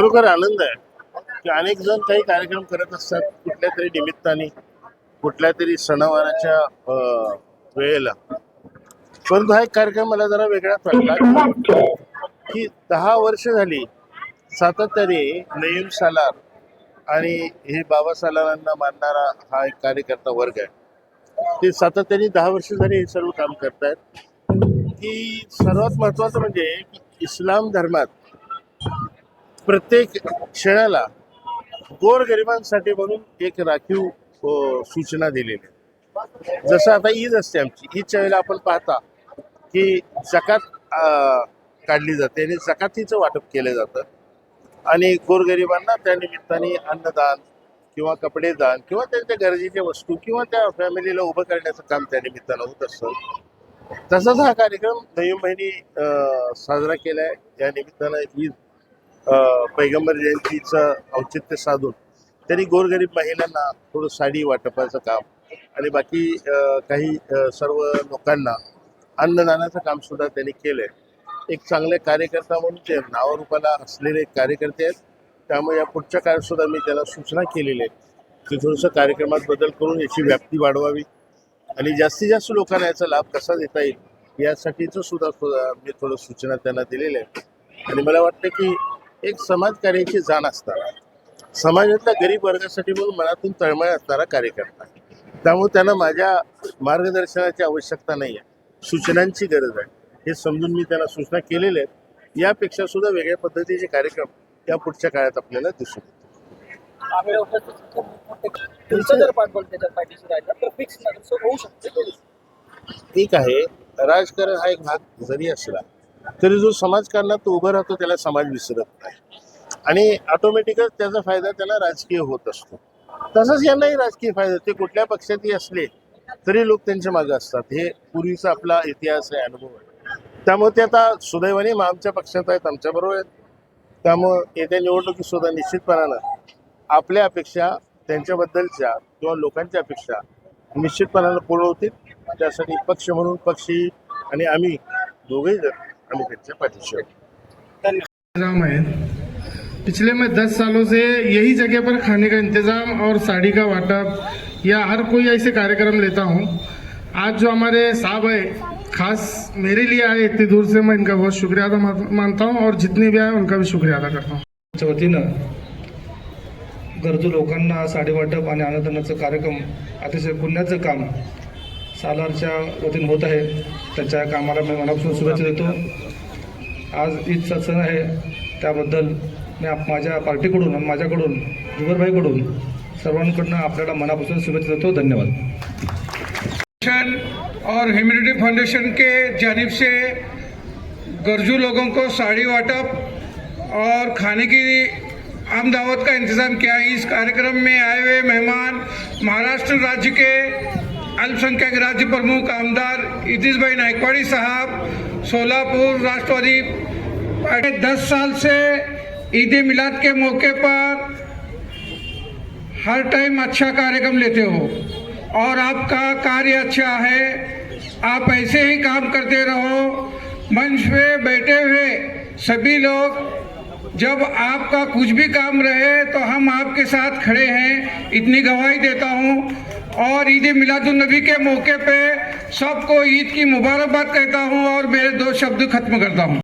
खरोखर आनंद आहे. की अनेक जण काही कार्यक्रम करत असतात कुठल्या तरी निमित्ताने कुठल्या तरी सणावाराच्या वेळेला. परंतु हा एक कार्यक्रम मला जरा वेगळा पडला. की दहा वर्ष झाली सातत्याने नयीम सालार आणि हे बाबा सालारांना मानणारा हा एक कार्यकर्ता वर्ग आहे. ते सातत्याने दहा वर्ष झाली हे सर्व काम करतायत. की सर्वात महत्वाचं म्हणजे की इस्लाम धर्मात प्रत्येक क्षणाला गोरगरिबांसाठी म्हणून एक राखीव सूचना दिलेली जसं आता ईद असते आमची ईदच्या वेळेला आपण पाहता की जकात काढली जाते आणि जकातीचं वाटप केलं जातं. आणि गोरगरिबांना त्या निमित्ताने अन्नदान किंवा कपडे दान किंवा त्यांच्या गरजेच्या वस्तू किंवा त्या फॅमिलीला उभं करण्याचं काम त्या निमित्तानं होत असतं. तसाच हा कार्यक्रम नवीन महिने साजरा केला आहे या निमित्तानं ईद पैगंबर जयंतीचं औचित्य साधून त्यांनी गोरगरीब महिलांना थोडं साडी वाटपाचं काम आणि बाकी काही सर्व लोकांना अन्नदानाचं काम सुद्धा त्यांनी केलंय. एक चांगले कार्यकर्ता म्हणून ते नावारूपाला असलेले कार्यकर्ते आहेत. त्यामुळे या पुढच्या काळात सुद्धा मी त्याला सूचना केलेली आहे की थोडंसं कार्यक्रमात बदल करून याची व्याप्ती वाढवावी आणि जास्तीत जास्त लोकांना याचा लाभ कसा देता येईल यासाठीचं सुद्धा मी थोडं सूचना त्यांना दिलेल्या आहेत. आणि मला वाटतं की एक समाजकार्याची जाण असताना समाजातल्या गरीब वर्गासाठी म्हणून मनातून तळमळ असणारा कार्यकर्ता. त्यामुळे त्यांना माझ्या मार्गदर्शनाची आवश्यकता नाही आहे. सूचनांची गरज आहे. हे समजून मी त्यांना सूचना केलेल्या आहेत. यापेक्षा सुद्धा वेगळ्या पद्धतीचे कार्यक्रम या पुढच्या काळात आपल्याला दिसून शकते. ठीक आहे. राजकारण हा एक भाग जरी असला तरी जो समाजकारणात तो उभं राहतो त्याला समाज विसरत नाही. आणि ऑटोमॅटिकच त्याचा फायदा त्याला राजकीय होत असतो. तसंच यांनाही राजकीय फायदा ते कुठल्या पक्षातही असले तरी लोक त्यांच्या मागे असतात. हे पूर्वीचा आपला इतिहास आहे अनुभव आहे. त्यामुळे ते आता सुदैवाने मग आमच्या पक्षात आहेत आमच्याबरोबर आहेत. त्यामुळं येत्या निवडणुकीत सुद्धा निश्चितपणानं आपल्या अपेक्षा त्यांच्याबद्दलच्या किंवा लोकांच्या अपेक्षा निश्चितपणानं पूर्ण होतील. त्यासाठी पक्ष म्हणून पक्षी आणि आम्ही दोघेही जण आम्ही त्यांच्या पाठीशी आहोत इंतजाम है पिछले मैं दस सालों से यही जगह पर खाने का इंतजाम और साड़ी का वाटप या हर कोई ऐसे कार्यक्रम लेता हूँ। आज जो हमारे साहब है खास मेरे लिए आए इतनी दूर से मैं इनका बहुत शुक्रिया अदा मानता हूँ और जितने भी आए उनका भी शुक्रिया अदा करता हूँ। च्या वतीनं गरजू लोकांना साडी वाटप आणि अन्नदानाचं कार्यक्रम अतिशय पुण्याचं काम सालारच्या वतीनं होत आहे. त्याच्या कामाला मी मनापासून शुभेच्छा देतो. आज ईदचा सण आहे. त्याबद्दल मी आप- माझ्या पार्टीकडून आणि माझ्याकडून जुगरभाईकडून सर्वांकडून आपल्याला मनापासून शुभेच्छा देतो. धन्यवाद. और ह्यूमैनिटी फाउंडेशन के जानिब से गरजू लोगों को साड़ी वाटप और खाने की आम दावत का इंतज़ाम किया। इस कार्यक्रम में आए हुए मेहमान महाराष्ट्र राज्य के अल्पसंख्यक राज्य प्रमुख आमदार इतिश भाई नायकवाड़ी साहब, सोलापुर राष्ट्रवादी दस साल से ईद मिलाद के मौके पर हर टाइम अच्छा कार्यक्रम लेते हो और आपका कार्य अच्छा है, आप ऐसे ही काम करते रहो, मंच पे बैठे हुए सभी लोग, जब आपका कुछ भी काम रहे तो हम आपके साथ खड़े हैं। इतनी गवाही देता हूँ। और ईद मिलादुलनबी के मौके पे सबको ईद की मुबारकबाद कहता हूँ और मेरे दो शब्द खत्म करता हूँ।